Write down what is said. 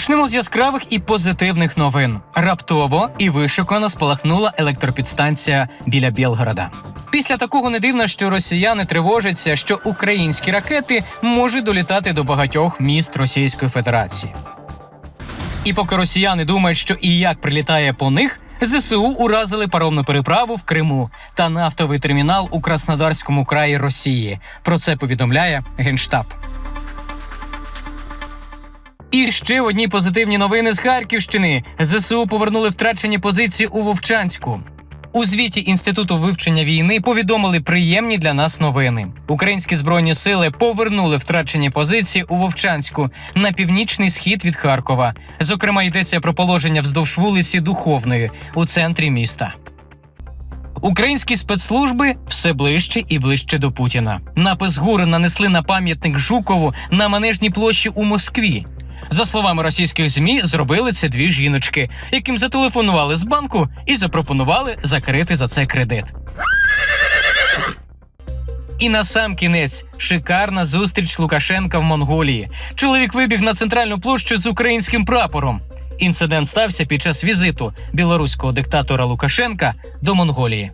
Почнемо з яскравих і позитивних новин. Раптово і вишукано спалахнула електропідстанція біля Білгорода. Після такого не дивно, що росіяни тривожаться, що українські ракети можуть долітати до багатьох міст Російської Федерації. І поки росіяни думають, що і як прилітає по них, ЗСУ уразили паромну переправу в Криму та нафтовий термінал у Краснодарському краї Росії. Про це повідомляє Генштаб. І ще одні позитивні новини з Харківщини. ЗСУ повернули втрачені позиції у Вовчанську. У звіті інституту вивчення війни повідомили приємні для нас новини. Українські збройні сили повернули втрачені позиції у Вовчанську на північний схід від Харкова. Зокрема, йдеться про положення вздовж вулиці Духовної у центрі міста. Українські спецслужби все ближче і ближче до Путіна. Напис ГУР нанесли на пам'ятник Жукову на манежній площі у Москві. За словами російських змі, зробили це дві жіночки, яким зателефонували з банку і запропонували закрити за це кредит. І на сам кінець шикарна зустріч Лукашенка в Монголії. Чоловік вибіг на центральну площу з українським прапором. Інцидент стався під час візиту білоруського диктатора Лукашенка до Монголії.